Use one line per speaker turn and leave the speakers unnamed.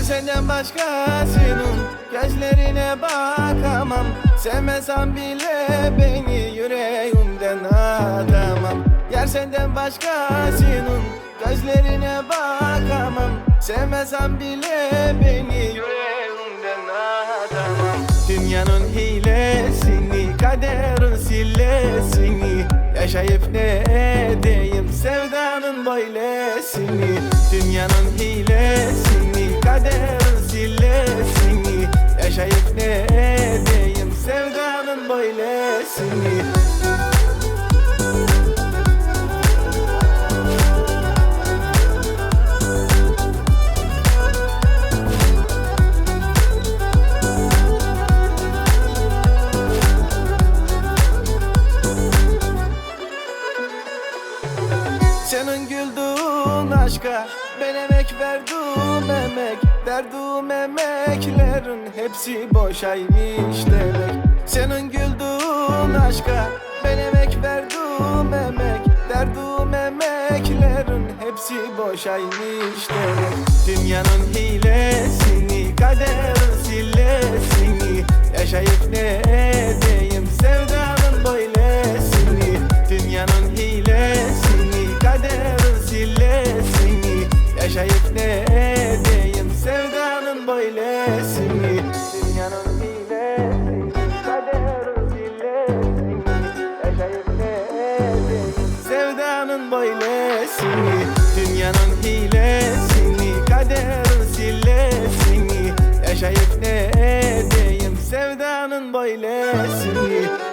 senden başkasının gözlerine bakamam. Sevmesem bile beni yüreğimden atamam. Yer senden başkasının gözlerine bakamam. Sevmesem bile beni yüreğimden atamam. Dünyanın hilesini, kaderin sillesini Yaşayıp ne edeyim sevdanın böylesini. Dünyanın hilesini, kaderin sillesini Yaşayıp ne edeyim? Sevdanın böylesini. Senin güldüğün aşka ben emek verdim emek Derdim emeklerin hepsi boşaymış demek. Senin güldüğün aşka ben emek verdim emek Derdim emeklerin hepsi boşaymış demek. Dünyanın hilesini kaderin sillesini Yaşayıp ne böylesini Dünyanın hilesini kaderin sillesini Yaşayıp ne edeyim? Sevdanın böylesini Dünyanın hilesini kaderin sillesini Yaşayıp ne edeyim? Sevdanın böylesini